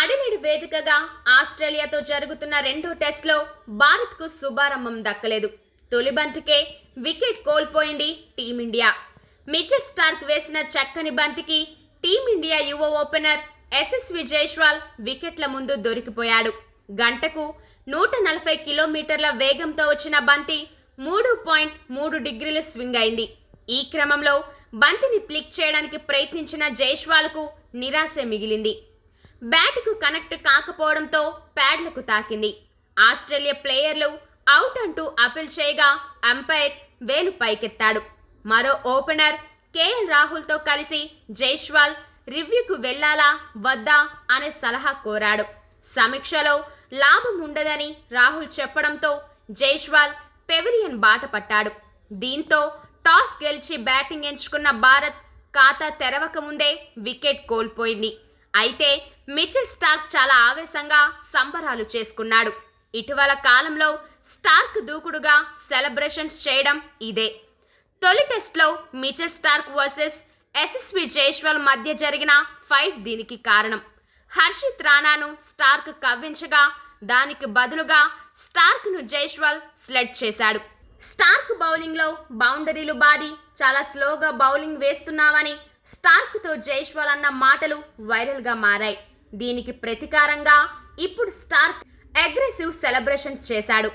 అడిలేడు వేదికగా ఆస్ట్రేలియాతో జరుగుతున్న రెండో టెస్ట్లో భారత్కు శుభారంభం దక్కలేదు. తొలి బంతికే వికెట్ కోల్పోయింది టీమిండియా. మిచెల్ స్టార్క్ వేసిన చక్కని బంతికి టీమిండియా యువ ఓపెనర్ ఎస్ఎస్వి జైస్వాల్ వికెట్ల ముందు దొరికిపోయాడు. గంటకు నూట నలభై కిలోమీటర్ల వేగంతో వచ్చిన బంతి మూడు పాయింట్ మూడు డిగ్రీల స్వింగ్ అయింది. ఈ క్రమంలో బంతిని ప్లిక్ చేయడానికి ప్రయత్నించిన జైస్వాల్కు నిరాశ మిగిలింది. బ్యాట్కు కనెక్ట్ కాకపోవడంతో ప్యాడ్లకు తాకింది. ఆస్ట్రేలియా ప్లేయర్లు అవుట్ అంటూ అపీల్ చేయగా అంపైర్ వేలు పైకెత్తాడు. మరో ఓపెనర్ కేఎల్ రాహుల్తో కలిసి జైష్వాల్ రివ్యూకు వెళ్ళాలా వద్దా అనే సలహా కోరాడు. సమీక్షలో లాభం ఉండదని రాహుల్ చెప్పడంతో జైష్వాల్ పెవిలియన్ బాట పట్టాడు. దీంతో టాస్ గెలిచి బ్యాటింగ్ ఎంచుకున్న భారత్ ఖాతా తెరవక ముందే వికెట్ కోల్పోయింది. అయితే మిచిల్ స్టార్క్ చాలా ఆవేశంగా సంబరాలు చేసుకున్నాడు. ఇటీవల కాలంలో స్టార్క్ దూకుడుగా సెలబ్రేషన్స్ చేయడం ఇదే. తొలి టెస్ట్లో Mitchell Starc versus Yashasvi Jaiswal మధ్య జరిగిన ఫైట్ దీనికి కారణం. హర్షిత్ రాణాను స్టార్క్ కవ్వించగా దానికి బదులుగా స్టార్క్ను జైష్వాల్ స్లెడ్ చేశాడు. స్టార్క్ బౌలింగ్లో బౌండరీలు బాది చాలా స్లోగా బౌలింగ్ వేస్తున్నావని స్టార్క్తో జైష్వాల్ అన్న మాటలు వైరల్గా మారాయి. దీనికి ప్రతీకారంగా ఇప్పుడు స్టార్క్ అగ్రెసివ్ సెలబ్రేషన్స్ చేశాడు.